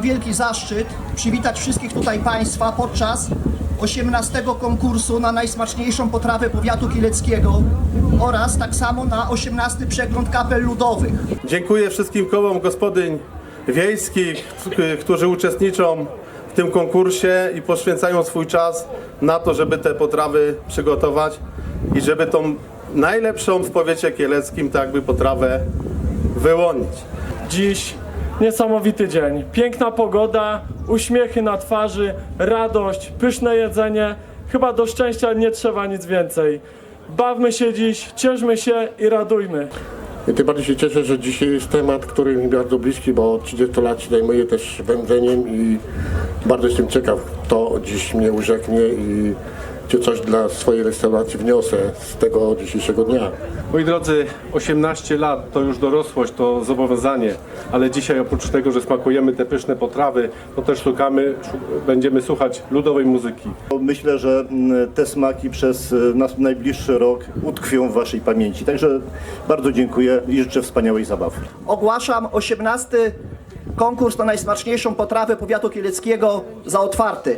wielki zaszczyt przywitać wszystkich tutaj Państwa podczas 18 konkursu na najsmaczniejszą potrawę powiatu kieleckiego oraz tak samo na 18 przegląd kapel ludowych. Dziękuję wszystkim kołom gospodyń wiejskich, którzy uczestniczą w tym konkursie i poświęcają swój czas na to, żeby te potrawy przygotować i żeby tą najlepszą w powiecie kieleckim tak jakby potrawę wyłonić. Dziś niesamowity dzień. Piękna pogoda, uśmiechy na twarzy, radość, pyszne jedzenie. Chyba do szczęścia nie trzeba nic więcej. Bawmy się dziś, cieszmy się i radujmy. I tym bardziej się cieszę, że dzisiaj jest temat, który mi bardzo bliski, bo od 30 lat się zajmuję też wędzeniem i bardzo jestem ciekaw, kto dziś mnie urzeknie i coś dla swojej restauracji wniosę z tego dzisiejszego dnia. Moi drodzy, 18 lat to już dorosłość, to zobowiązanie, ale dzisiaj oprócz tego, że smakujemy te pyszne potrawy, to też szukamy, szu- będziemy słuchać ludowej muzyki. Myślę, że mm, te smaki przez y, nas najbliższy rok utkwią w Waszej pamięci. Także bardzo dziękuję i życzę wspaniałej zabawy. Ogłaszam 18 konkurs na najsmaczniejszą potrawę powiatu kieleckiego za otwarty.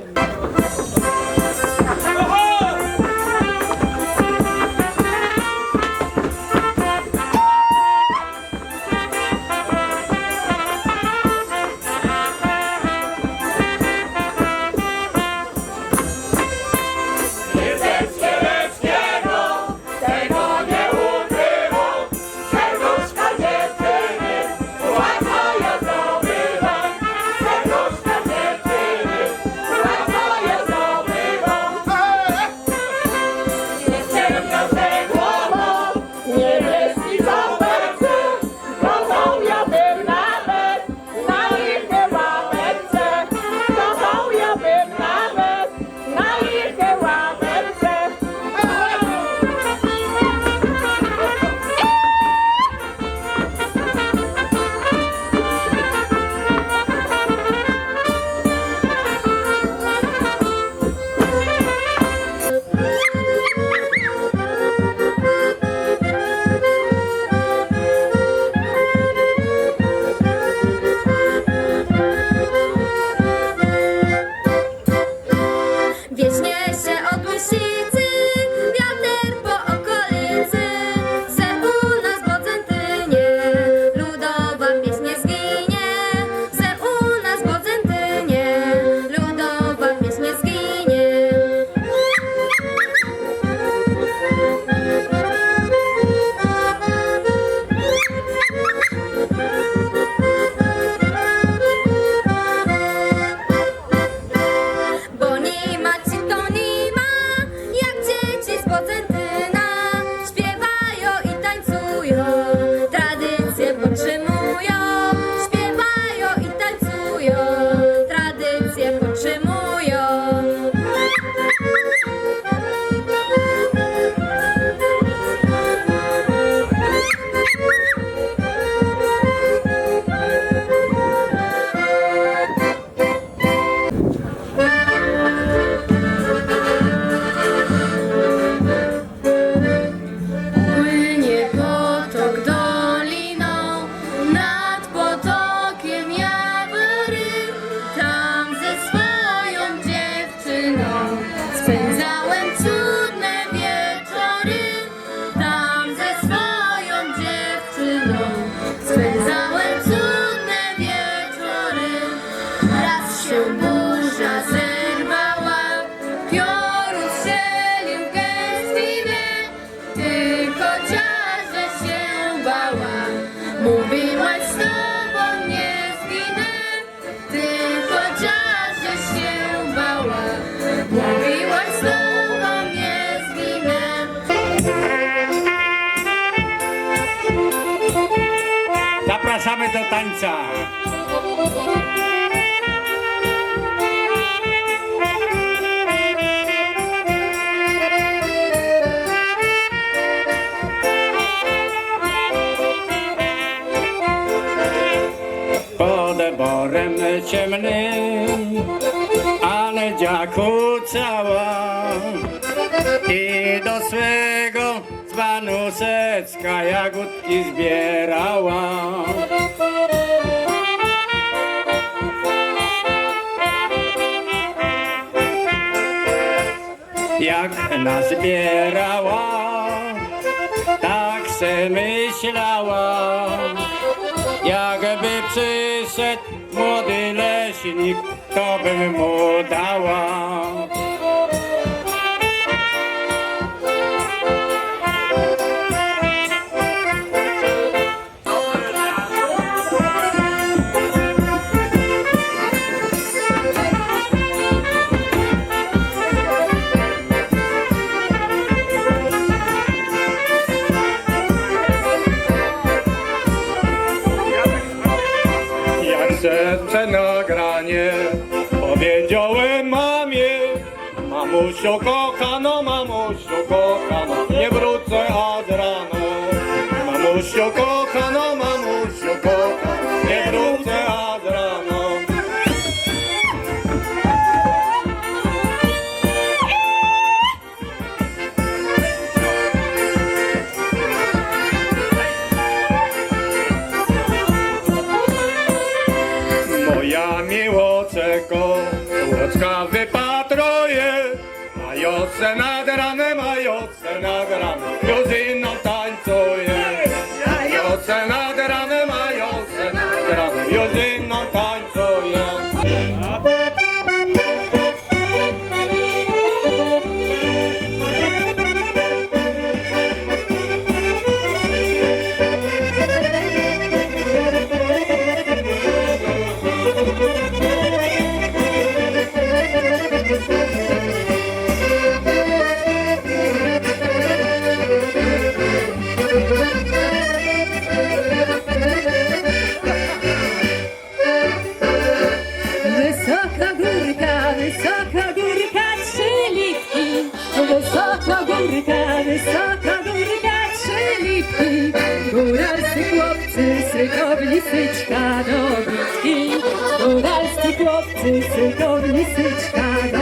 Tańca. Pod eborem ciemnym, ale dziaku cała i do swego dzbanu secka jagódki zbierała. Jak nazbierała, tak se myślała, jakby przyszedł młody leśnik, to bym mu dała. Mamusiu kochano, mamusiu kochano, nie wrócę od rana. Mamusiu kochano, mamusiu kochano, nie wrócę od rana. Moja miłoceko, łódka wypatruje, よせながらねまよつながらね。四のた Wysoka górka, wysoka górka, trzy litki. Góralscy chłopcy, sykowni syczka do bitki. Góralscy chłopcy, sykowni syczka do